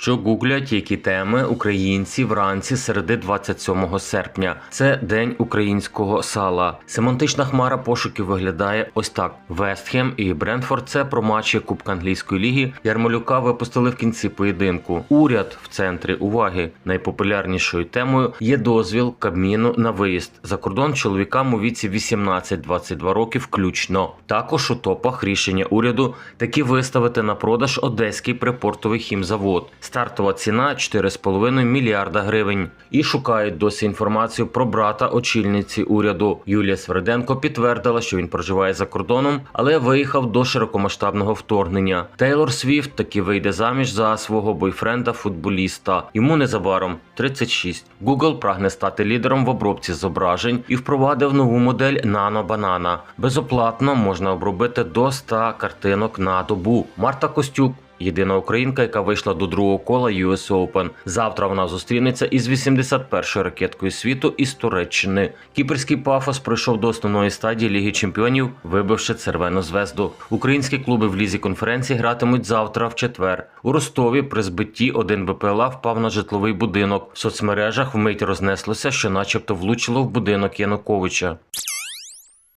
що гуглять, які теми українці вранці середи 27 серпня. Це день українського сала. Семантична хмара пошуків виглядає ось так: Вестхем і Брентфорд це про матчі Кубка англійської ліги. Ярмолюка випустили в кінці поєдинку. Уряд в центрі уваги. Найпопулярнішою темою є дозвіл Кабміну на виїзд за кордон чоловікам у віці 18-22 років включно. Також у топах рішення уряду таки виставити на продаж одеський припортовий хімзавод. Стартова ціна 4,5 мільярда гривень. І шукають досі інформацію про брата очільниці уряду. Юлія Сверденко підтвердила, що він проживає за кордоном, але виїхав до широкомасштабного вторгнення. Тейлор Свіфт таки вийде заміж за свого бойфренда футболіста. Йому незабаром 36. Google прагне стати лідером в обробці зображень і впровадив нову модель Nano Banana. Безоплатно можна обробити до 100 картинок на добу. Марта Костюк. Єдина українка, яка вийшла до другого кола US Open. Завтра вона зустрінеться із 81-ю ракеткою світу із Туреччини. Кіпрський пафос пройшов до основної стадії Ліги Чемпіонів, вибивши червону звезду. Українські клуби в лізі конференції гратимуть завтра в четвер. У Ростові при збитті один БПЛА впав на житловий будинок. В соцмережах вмить рознеслося, що, начебто, влучило в будинок Януковича.